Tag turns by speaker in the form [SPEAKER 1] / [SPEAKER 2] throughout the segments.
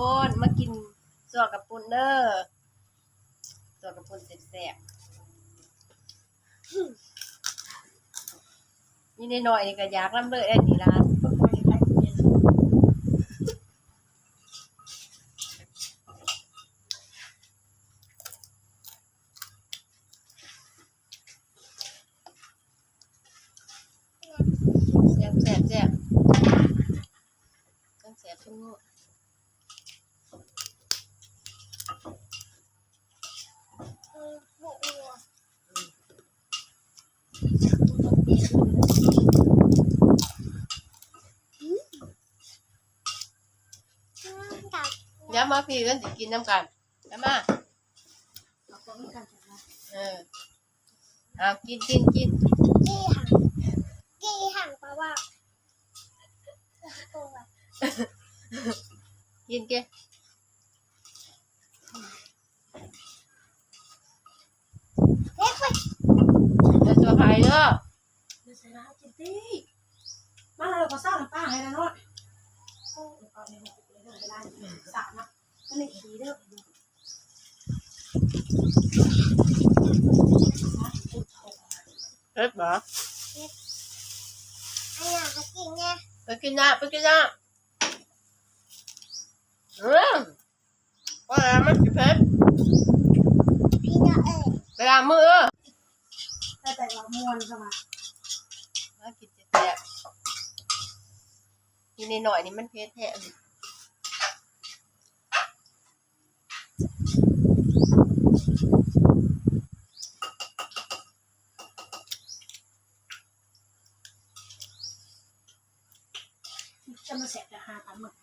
[SPEAKER 1] คนมากินสวกับปุนเด้อสวกับปุนแซ่บๆนี่หน่อยๆก็อยากลำเลยไอ้นี่ร้าน
[SPEAKER 2] ก็คอยไปเย็น
[SPEAKER 1] แซ่บแซ่บแซ่บต้องแซ่บทุกมื้อ ย้ำมา พี่กันสิกินน้ำกันย้ำมา
[SPEAKER 2] เราก็มีการจัดมา
[SPEAKER 1] เออเอากินกินกิน
[SPEAKER 3] กี่ห่างกี่ห่างแปลว่าตัว
[SPEAKER 1] กินเก
[SPEAKER 3] เฮ้ยไป
[SPEAKER 1] จะตัวใครเด้อ
[SPEAKER 2] เดี๋ยวใส่ร้านจิตตี้มาเราก็เศร้าน้ำป้าให้นะน้อยเอาในหัวเลยเด้อเวลาสาดนะมันเลยขี้เด้อ
[SPEAKER 1] เฮ็ดบ่
[SPEAKER 3] อันนี้เขากินไง
[SPEAKER 1] ไปกินน้ำไปกินน้ำเออว่าแล้วมันสิเผ็ด
[SPEAKER 3] พี่น้าเอ๋ย
[SPEAKER 1] ไปล้างมือเออ
[SPEAKER 2] แต่แต่เรามวนเข้ามา
[SPEAKER 1] มากินแซ่บๆกินหน่อยๆนี่มันเผ็ดแท้
[SPEAKER 2] จะมาเสร็จจะหาตามมึง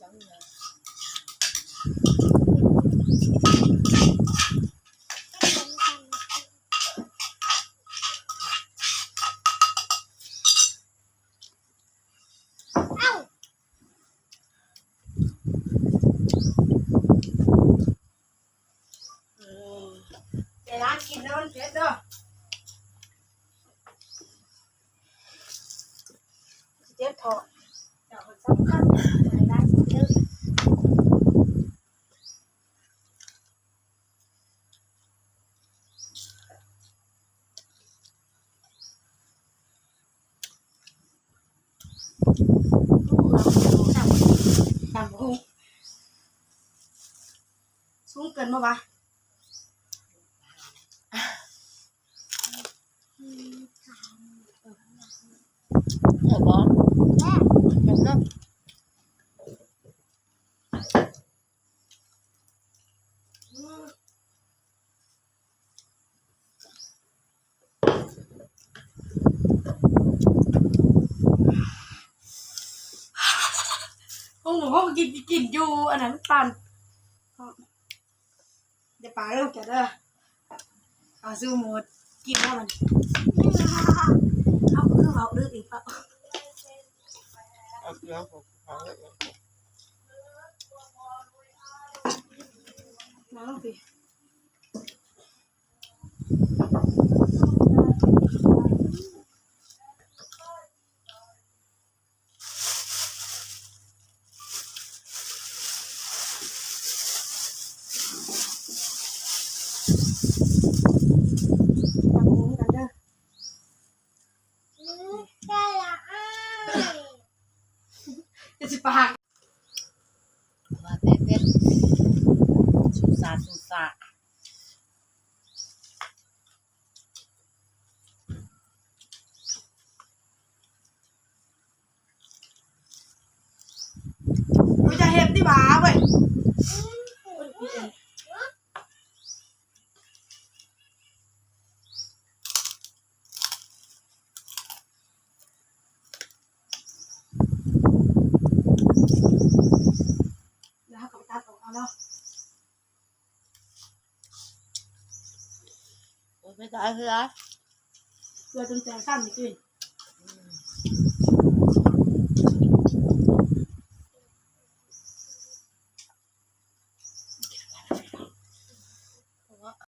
[SPEAKER 1] จังเลย
[SPEAKER 3] เอ้า
[SPEAKER 1] อืม
[SPEAKER 2] แต่ ร้านกินแล้วมันเผ็ดเด้อเจ็บท้องแต่มันสำคัญในร้านกินเด้อตามหูสูงเกินมาวะ
[SPEAKER 1] เออบ่
[SPEAKER 3] แม่
[SPEAKER 1] เผ็ดเนาะ
[SPEAKER 2] ห้องหนูห้อกินกินอยู่อันนั้นตันเดี๋ยวป่าเริ่มแกเด้อเอาสู้หมดกินว่ามันเอาคือเอาดื้ออีกปะ
[SPEAKER 1] แล้วขอผมเอาเลย
[SPEAKER 2] น้องพี่ตามหูกันเด้อ
[SPEAKER 3] อืมแค่ละอ้าย
[SPEAKER 2] จะสิ ปาก
[SPEAKER 1] ว่าแต่เป็ดสุสาสุสา
[SPEAKER 2] กูจะเห็ดที่บ้าเว้ยแล้ว เขาตัดออกเอาเนาะ
[SPEAKER 1] โอ้ยไม่ได้คือไร
[SPEAKER 2] เพื่อจนแจงสั้นไม่ขึ้น